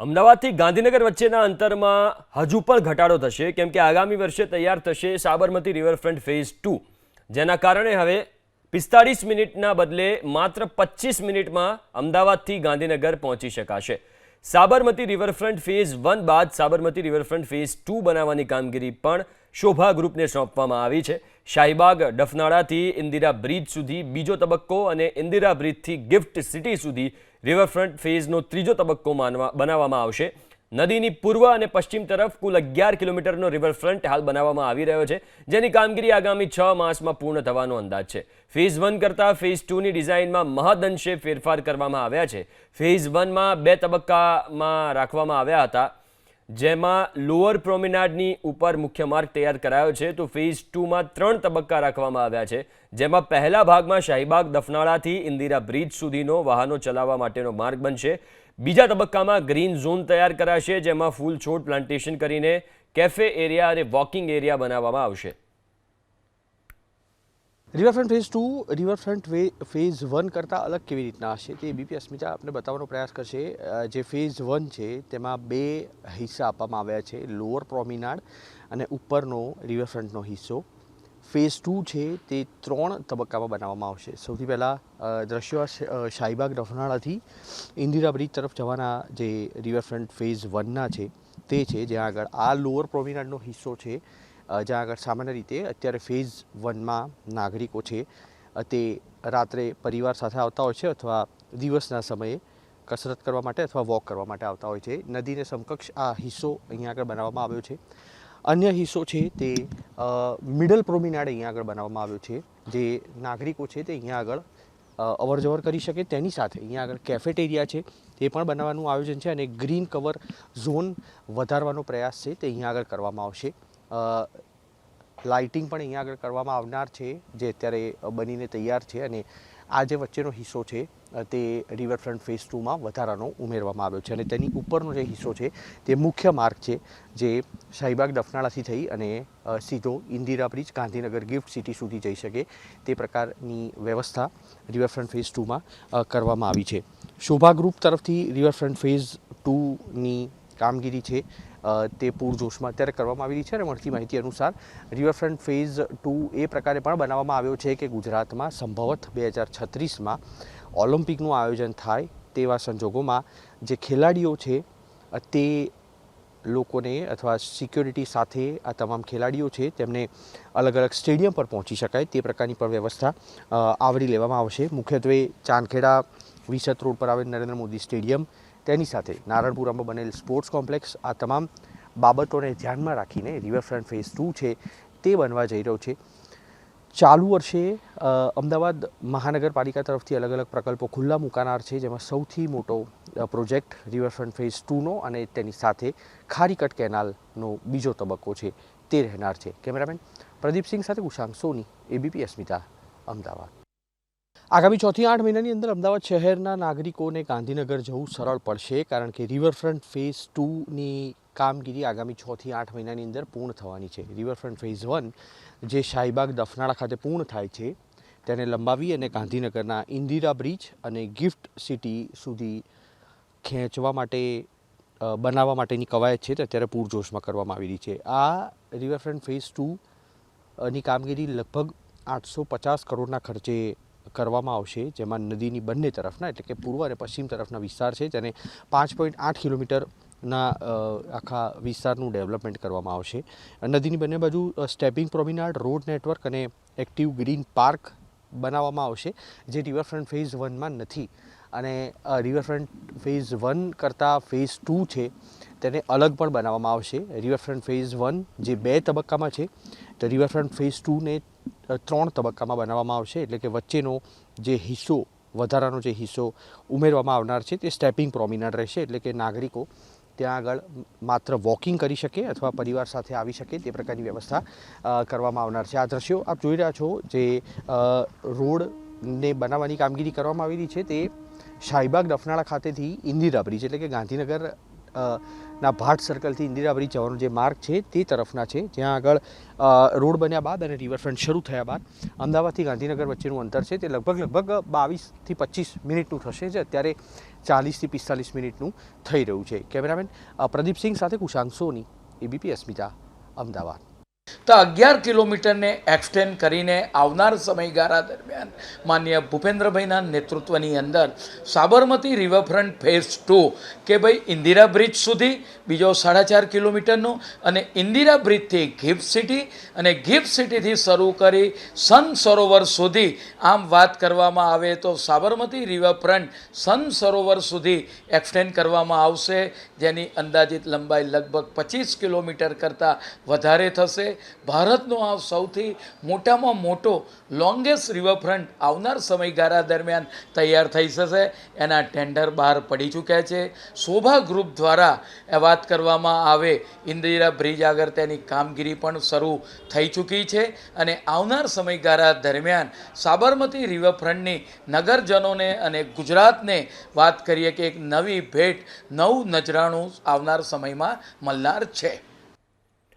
અમદાવાદથી ગાંધીનગર વચ્ચેના અંતરમાં હજુ પણ ઘટાડો થશે, કેમ કે આગામી વર્ષે તૈયાર થશે સાબરમતી રિવરફ્રન્ટ ફેઝ ટુ, જેના કારણે હવે પિસ્તાળીસ મિનિટના બદલે માત્ર પચીસ મિનિટમાં અમદાવાદથી ગાંધીનગર પહોંચી શકાશે. સાબરમતી રિવરફ્રન્ટ ફેઝ વન બાદ સાબરમતી રિવરફ્રન્ટ ફેઝ ટુ બનાવવાની કામગીરી પણ શોભા ગ્રુપને સોંપવામાં આવી છે. શાહીબાગ, ડફનાળાથી ઇન્દિરા બ્રિજ સુધી બીજો તબક્કો અને ઇન્દિરા બ્રિજથી ગિફ્ટ સિટી સુધી રિવરફ્રન્ટ ફેઝનો ત્રીજો તબક્કો માનવા, બનાવવામાં આવશે. નદીની પૂર્વ અને પશ્ચિમ તરફ કુલ અગિયાર કિલોમીટરનો રિવરફ્રન્ટ હાલ બનાવવામાં આવી રહ્યો છે, જેની કામગીરી આગામી છ માસમાં પૂર્ણ થવાનો અંદાજ છે. ફેઝ વન કરતાં ફેઝ ટુની ડિઝાઇનમાં મહદઅંશે ફેરફાર કરવામાં આવ્યા છે. ફેઝ વનમાં બે તબક્કામાં રાખવામાં આવ્યા હતા. જેમાં લોઅર પ્રોમિનાડની ઉપર મુખ્ય માર્ગ તૈયાર કરાયો છે, તો ફેઝ ટુમાં ત્રણ તબક્કા રાખવામાં આવ્યા છે. જેમાં પહેલા ભાગમાં શાહીબાગ, દફનાળાથી ઇન્દિરા બ્રિજ સુધીનો વાહનો ચલાવવા માટેનો માર્ગ બનશે. બીજા તબક્કામાં ગ્રીન ઝોન તૈયાર કરાશે, જેમાં ફૂલ છોડ પ્લાન્ટેશન કરીને કેફે એરિયા અને વોકિંગ એરિયા બનાવવામાં આવશે. Riverfront phase two riverfront phase one કરતાં અલગ કેવી રીતના હશે તે બીપી અસ્મિતા આપણે બતાવવાનો પ્રયાસ કરશે. જે ફેઝ વન છે, તેમાં બે હિસ્સા આપવામાં આવ્યા છે લોઅર પ્રોમિનાડ અને ઉપરનો રિવરફ્રન્ટનો હિસ્સો. ફેઝ ટુ છે, તે ત્રણ તબક્કામાં બનાવવામાં આવશે. સૌથી પહેલાં દ્રશ્યો શાહીબાગ રફનાળાથી ઇન્દિરા બ્રિજ તરફ જવાના જે રિવરફ્રન્ટ ફેઝ વનના છે, તે છે, જ્યાં આગળ આ લોઅર પ્રોમિનાડનો હિસ્સો છે. જ્યાં આગળ સામાન્ય રીતે અત્યારે ફેઝ વનમાં નાગરિકો છે, તે રાત્રે પરિવાર સાથે આવતા હોય છે અથવા દિવસના સમયે કસરત કરવા માટે અથવા વોક કરવા માટે આવતા હોય છે. નદીને સમકક્ષ આ હિસ્સો અહીંયા આગળ બનાવવામાં આવ્યો છે. અન્ય હિસ્સો છે તે મિડલ પ્રોમિનાડ અહીંયા આગળ બનાવવામાં આવ્યો છે, જે નાગરિકો છે તે અહીંયા આગળ અવરજવર અવર જવર કરી શકે તેની સાથે અહીંયા આગળ કેફેટેરિયા છે તે પણ બનાવવાનું આયોજન છે અને ગ્રીન કવર ઝોન વધારવાનો પ્રયાસ છે તે અહીંયા આગળ કરવામાં આવશે. લાઇટિંગ પણ અહીંયા આગળ કરવામાં આવનાર છે, જે અત્યારે બનીને તૈયાર છે અને આ જે વચ્ચેનો હિસ્સો છે તે રિવરફ્રન્ટ ફેઝ ટુમાં વધારાનો ઉમેરવામાં આવ્યો છે અને તેની ઉપરનો જે હિસ્સો છે, તે મુખ્ય માર્ગ છે, જે શાહીબાગ ડફનાળાથી થઈ અને સીધો Indira bridge Gandhinagar gift city સુધી જઈ શકે તે પ્રકારની વ્યવસ્થા રિવરફ્રન્ટ ફેઝ ટુમાં કરવામાં આવી છે. શોભા ગ્રુપ તરફથી રિવરફ્રન્ટ ફેઝ ટુની કામગીરી છે તે પૂરજોશમાં અત્યારે કરવામાં આવેલી છે અને મળતી માહિતી અનુસાર રિવરફ્રન્ટ ફેઝ ટુ એ પ્રકારે પણ બનાવવામાં આવ્યો છે કે ગુજરાતમાં સંભવત બે હજાર છત્રીસમાં ઓલિમ્પિકનું આયોજન થાય તેવા સંજોગોમાં જે ખેલાડીઓ છે તે લોકોને અથવા સિક્યોરિટી સાથે આ તમામ ખેલાડીઓ છે તેમને અલગ અલગ સ્ટેડિયમ પર પહોંચી શકાય તે પ્રકારની પણ વ્યવસ્થા આવરી લેવામાં આવશે. મુખ્યત્વે ચાંદખેડા વિસત રોડ પર આવેલ નરેન્દ્ર મોદી સ્ટેડિયમ તેની સાથે નારણપુરામાં બનેલ સ્પોર્ટ્સ કોમ્પ્લેક્સ આ તમામ બાબતોને ધ્યાનમાં રાખીને રિવરફ્રન્ટ ફેઝ ટુ છે તે બનવા જઈ રહ્યો છે. ચાલુ વર્ષે અમદાવાદ મહાનગરપાલિકા તરફથી અલગ અલગ પ્રકલ્પો ખુલ્લા મૂકાનાર છે, જેમાં સૌથી મોટો પ્રોજેક્ટ રિવરફ્રન્ટ ફેઝ ટુનો અને તેની સાથે ખારીકટ કેનાલનો બીજો તબક્કો છે તે રહેનાર છે. કેમેરામેન પ્રદીપસિંહ સાથે કુશાંક સોની એબીપી અસ્મિતા, અમદાવાદ. આગામી ચોથી આઠ મહિનાની અંદર અમદાવાદ શહેરના નાગરિકોને ગાંધીનગર જવું સરળ પડશે કારણ કે રિવરફ્રન્ટ ફેઝ ટુની કામગીરી આગામી છથી આઠ મહિનાની અંદર પૂર્ણ થવાની છે. રિવરફ્રન્ટ ફેઝ વન જે શાહીબાગ દફનાળા ખાતે પૂર્ણ થાય છે, તેને લંબાવી અને ગાંધીનગરના ઇન્દિરા બ્રિજ અને ગિફ્ટ સિટી સુધી ખેંચવા માટે બનાવવા માટેની કવાયત છે તે અત્યારે પૂરજોશમાં કરવામાં આવી રહી છે. આ રિવરફ્રન્ટ ફેઝ ટુની કામગીરી લગભગ આઠસો પચાસ કરોડના ખર્ચે કરવામાં આવશે, જેમાં નદીની બંને તરફના, એટલે કે પૂર્વ અને પશ્ચિમ તરફના વિસ્તાર છે, જેને પાંચ પોઈન્ટ આઠ કિલોમીટરના આખા વિસ્તારનું ડેવલપમેન્ટ કરવામાં આવશે. નદીની બંને બાજુ સ્ટેપિંગ પ્રોમિનાડ, રોડ નેટવર્ક અને એક્ટિવ ગ્રીન પાર્ક બનાવવામાં આવશે, જે રિવરફ્રન્ટ ફેઝ વનમાં નથી. અને રિવરફ્રન્ટ ફેઝ વન કરતાં ફેઝ ટુ છે, તેને અલગ પણ બનાવવામાં આવશે. રિવરફ્રન્ટ ફેઝ વન જે બે તબક્કામાં છે, તો રિવરફ્રન્ટ ફેઝ ટુને ત્રણ તબક્કામાં બનાવવામાં આવશે. એટલે કે વચ્ચેનો જે હિસ્સો, વધારાનો જે હિસ્સો ઉમેરવામાં આવનાર છે, તે સ્ટેપિંગ પ્રોમિનર રહેશે. એટલે કે નાગરિકો ત્યાં આગળ માત્ર વોકિંગ કરી શકે અથવા પરિવાર સાથે આવી શકે તે પ્રકારની વ્યવસ્થા કરવામાં આવનાર છે. આ દ્રશ્યો આપ જોઈ રહ્યા છો જે રોડને બનાવવાની કામગીરી કરવામાં આવેલી છે તે શાહીબાગ ડફનાળા ખાતેથી ઇન્દિરા બ્રિજ એટલે કે ગાંધીનગર ના ભાટ સર્કલથી ઇન્દિરાબરી જવાનો જે માર્ગ છે તે તરફના છે. જ્યાં આગળ રોડ બન્યા બાદ અને રિવરફ્રન્ટ શરૂ થયા બાદ અમદાવાદથી ગાંધીનગર વચ્ચેનું અંતર છે તે લગભગ લગભગ બાવીસથી પચીસ મિનિટનું થશે જે અત્યારે ચાલીસથી પિસ્તાલીસ મિનિટનું થઈ રહ્યું છે. કેમેરામેન પ્રદીપસિંહ સાથે કુશાંક સોની એબીપી અસ્મિતા અમદાવાદ. તો અગિયાર કિલોમીટરને એક્સટેન્ડ કરીને આવનાર સમયગાળા દરમિયાન માન્ય ભૂપેન્દ્રભાઈના નેતૃત્વની અંદર સાબરમતી રિવરફ્રન્ટ ફેઝ ટુ કે ભાઈ ઇન્દિરા બ્રિજ સુધી, બીજો સાડા ચાર કિલોમીટરનો અને ઇન્દિરા બ્રિજથી ગિફ્ટ સિટી અને ગિફ્ટ સિટીથી શરૂ કરી સન સરોવર સુધી આમ વાત કરવામાં આવે તો સાબરમતી રિવરફ્રન્ટ સન સરોવર સુધી એક્સટેન્ડ કરવામાં આવશે. જેની અંદાજિત લંબાઈ લગભગ પચીસ કિલોમીટર કરતાં વધારે થશે. ભારતનો આ સૌથી મોટામાં મોટો લોંગેસ્ટ રિવરફ્રન્ટ આવનાર સમયગાળા દરમિયાન તૈયાર થઈ જશે. એના ટેન્ડર બહાર પડી ચૂક્યા છે. શોભા ગ્રુપ દ્વારા એ વાત કરવામાં આવે, ઇન્દિરા બ્રિજ આગળ તેની કામગીરી પણ શરૂ થઈ ચૂકી છે અને આવનાર સમયગાળા દરમિયાન સાબરમતી રિવરફ્રન્ટની નગરજનોને અને ગુજરાતને વાત કરીએ કે એક નવી ભેટ, નવું નજરાણું આવનાર સમયમાં મળનાર છે.